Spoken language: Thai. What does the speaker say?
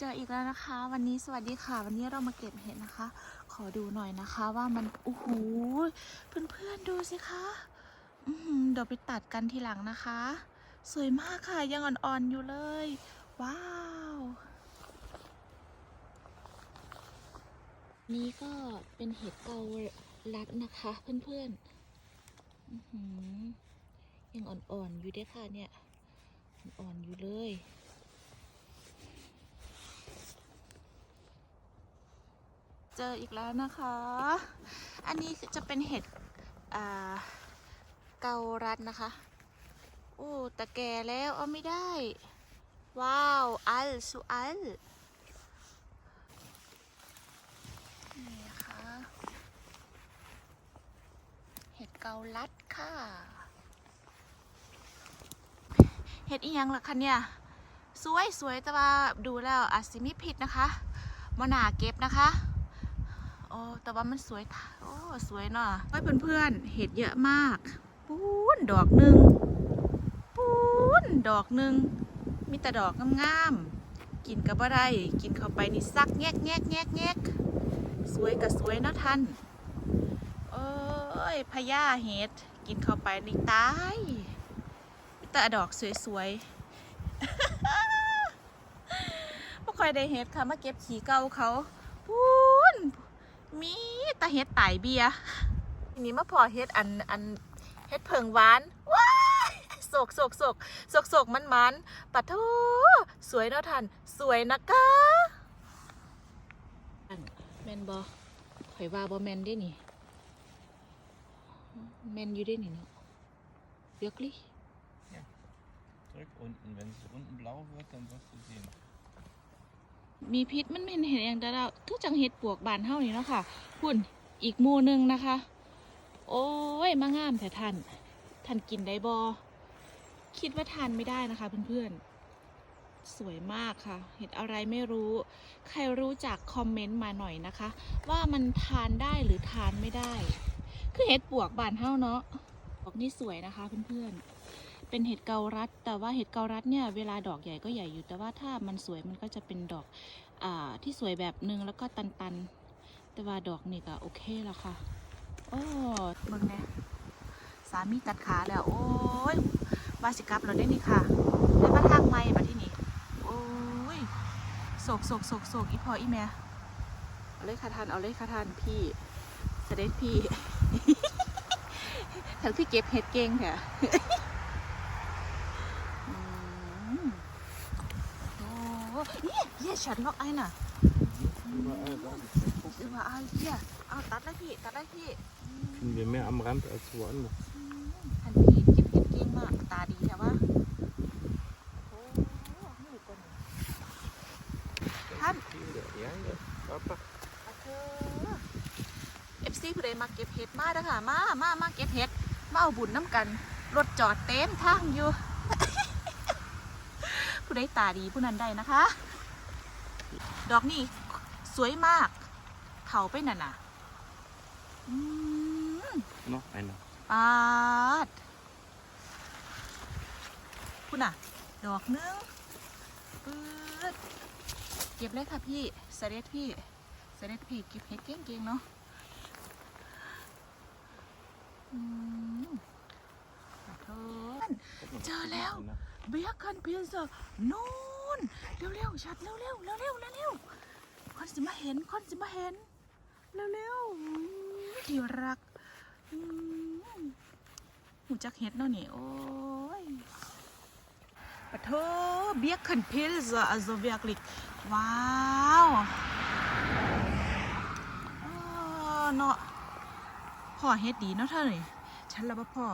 เจออีกแล้วนะคะ วันนี้สวัสดีค่ะ วันนี้เรามาเก็บเห็ดนะคะ ขอดูหน่อยนะคะว่ามันโอ้โหเพื่อนๆดูสิคะอืเดี๋ยวไปตัดกันทีหลังนะคะ สวยมากค่ะยังอ่อนๆอยู่เลย ว้าว นี่ก็เป็นเห็ดเกาลัดนะคะ เพื่อนๆยังอ่อนๆอยู่ด้วยค่ะเนี่ยอ่อนๆอยู่เลย เจออีกแล้วนะคะ อันนี้จะเป็นเห็ดเกาลัดนะคะโอ้ต่แก่แล้วเอาไม่ได้ ว้าว อัลสุอัลนี่นะคะเห็ดเกาลัดค่ะ เห็ดอีหยังล่ะคะเนี่ย สวยสวยแต่ว่าดูแล้วอาจสิมีพิษนะคะมหนาเก็บนะคะ โอ้แต่ว่ามันสวยโอ้สวยเนาะเฮ้ยเพื่อนๆเห็ดเยอะมากปูนดอกหนึ่งปูนดอกหนึ่งมีแต่ดอกงามๆกินกับอะไรกินเข้าไปนี่ซักแงกแงกแงกแงกสวยกับสวยเนาะท่านโอ้ยพญาเห็ดกินเข้าไปนี่ตายมีแต่ดอกสวยๆบ่ค่อยได้เห็ดค่ะมาเก็บขี้เก่าเขาปูน มีแตาเฮ็ดไตายเบียร์ทีนี้มาพอเฮ็ดอันอันเฮ็ดเพิงหวานว้ายโศกโศกโศกโศกโศกมันมันปัดโทสวยเนาะท่านสวยนะคะแมนบอข่อยว่าบอแมนได้นี่แมนอยู่ได้นี่เนาะ wirklich Drück unten. Wenn es unten blau wird, dann wirst du sehen. มีพิษมันเป็นเห็นอย่างเดาวทุกจังเห็ดปวกบานเท่านี้เนาะค่ะคุณอีกมูนึงนะคะ โอ้ยมางามแต่ท่านท่านกินได้บอคิดว่าทานไม่ได้นะคะเพื่อนๆ สวยมากค่ะ เห็ดอะไรไม่รู้ ใครรู้จักคอมเมนต์มาหน่อยนะคะ ว่ามันทานได้หรือทานไม่ได้ คือเห็ดปวกบานเท่าเนาะดอกนี่สวยนะคะเพื่อนๆ เป็นเห็ดเกาลัด แต่ว่าเห็ดเกาลัดเนี่ยเวลาดอกใหญ่ก็ใหญ่อยู่ แต่ว่าถ้ามันสวยมันก็จะเป็นดอกอที่สวยแบบหนึ่งแล้วก็ตันๆ แต่ว่าดอกนี่ก็โอเคแล้วค่ะ โอ้เบิ่งแน่สามีตัดขาแล้ว โอ้ยว่าสิกลับเราได้นี่ค่ะได้มาทางไม่มาที่นี่ โอ้ยโศกโศกโศกโศกอีพออีแม่เอาเลยค่ะทานเอาเลยค่ะทานพี่เสด็จพี่ทั้งที่เก็บเห็ดเก่งค่ะ อืมโอ้เนี่ยเยี่ยฉันล็อกไอ้น่ะ Überall da ist der Fuchs. überall hier เอาตัดเลยพี่ตัดเลยพี่ Finden wir mehr am Rand als woanders. ทันพี่เก็บเห็ดเก่งมากตาดีแต่ว่าโอ้นี่ตัวนี้ Hand. Ja, ja. Papa. เอฟซีผู้ใดมาเก็บเห็ดมาเด้อค่ะ มามามาเก็บเห็ดมาเอาบุญน้ำกัน รถจอดเต็มทางอยู่ ใดตาดีผู้นั้นได้นะคะ ดอกนี่สวยมากเถาไปน่ะน่ะอืม Noch einer. ปาดคุณน่ะ ดอกนึงปื๊ดเก็บเลยค่ะพี่เสด็จพี่เสด็จพี่เก็บเห็ดเก่งๆเนาะอืมขอโทษ เบียกันเพียนส์นู่นเร็วๆชัดเร็วๆเร็วๆเร็วๆคนสิมาเห็นคนสิมาเห็นเร็วๆที่รักหูจักเห็ดเนาะนี่โอ้ยปะโถเบียกันเพียนส์ also wirklich ว้าวเนาะพ่อเฮ็ดดีเนาะเธอนี่ฉันละบ่พ่อ